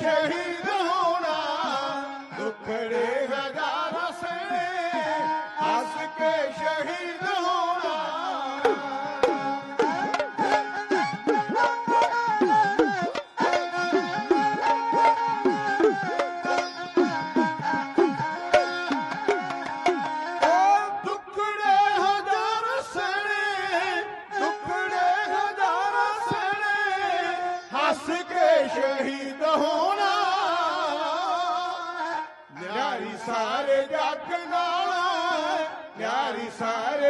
ਸ਼ਹੀਦ ਹੋਣਾ, ਦੁੱਖੜੇ ਹਜ਼ਾਰ ਸਣੇ ਹੱਸ ਕੇ ਸ਼ਹੀਦ ਹੋਣਾ। ਉਹ ਹਜ਼ਾਰ ਸਣੇ ਦੁੱਖੜੇ ਹਜ਼ਾਰ ਸਣੇ ਹੱਸ ਕੇ ਸ਼ਹੀਦ ਹੋ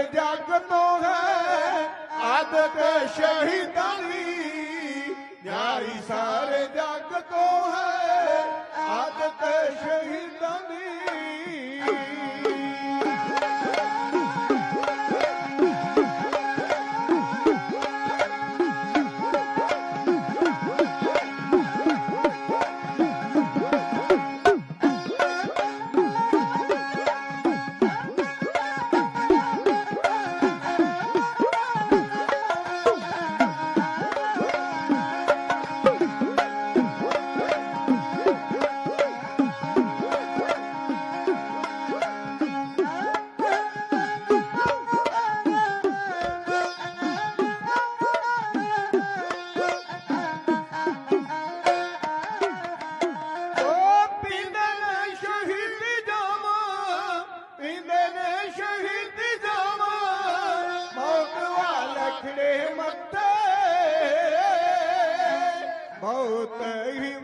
ਜੱਗ ਤੋਂ ਹੈ ਆਦਤ ਸ਼ਹੀਦਾਂ ਦੀ ਨਿਆਰੀ ਸਾਰੇ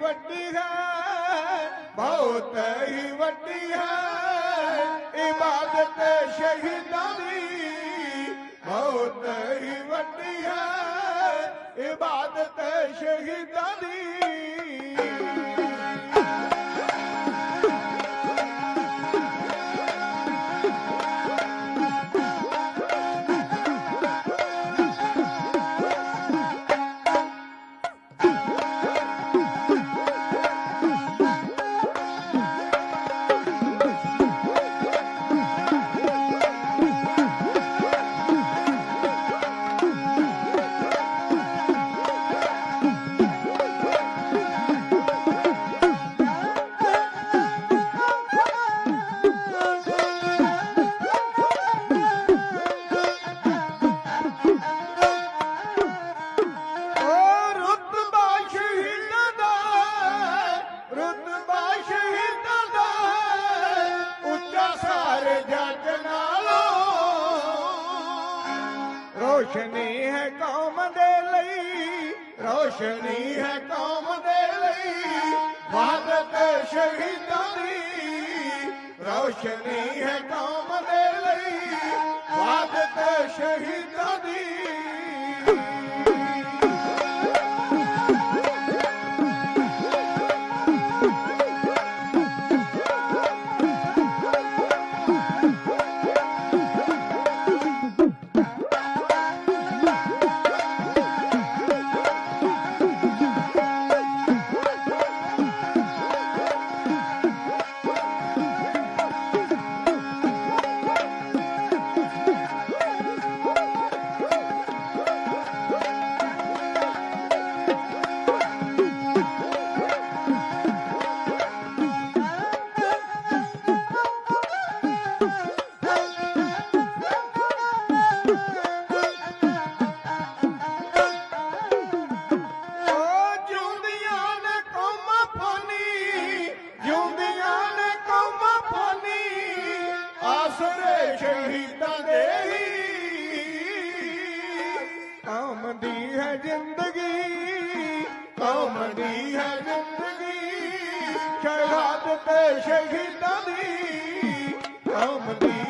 ਵੱਡੀ ਹੈ, ਬਹੁਤ ਹੀ ਵੱਡੀ ਹੈ। ਇਬਾਦਤ ਸ਼ਹੀਦਾਂ ਦੀ ਬਹੁਤ ਹੀ ਵੱਡੀ ਹੈ। ਇਬਾਦਤ ਸ਼ਹੀਦਾਂ ਦੀ ਰੋਸ਼ਨੀ ਹੈ ਕੌਮ ਦੇ ਲਈ, ਰੋਸ਼ਨੀ ਹੈ ਕੌਮ ਦੇ ਲਈ ਵਾਦਤ ਸ਼ਹੀਦਾਂ ਦੀ, ਰੋਸ਼ਨੀ ਹੈ ਕੌਮ ਦੇ ਲਈ ਵਾਦਤ ਸ਼ਹੀਦਾਂ ਦੀ। ਦੀ ਹੈ ਜ਼ਿੰਦਗੀ ਕੌਮ ਦੀ ਹੈ ਜ਼ਿੰਦਗੀ। ਸ਼ਹਾਦਤ ਸ਼ਹੀਦਾਂ ਦੀ ਕੌਮ ਦੀ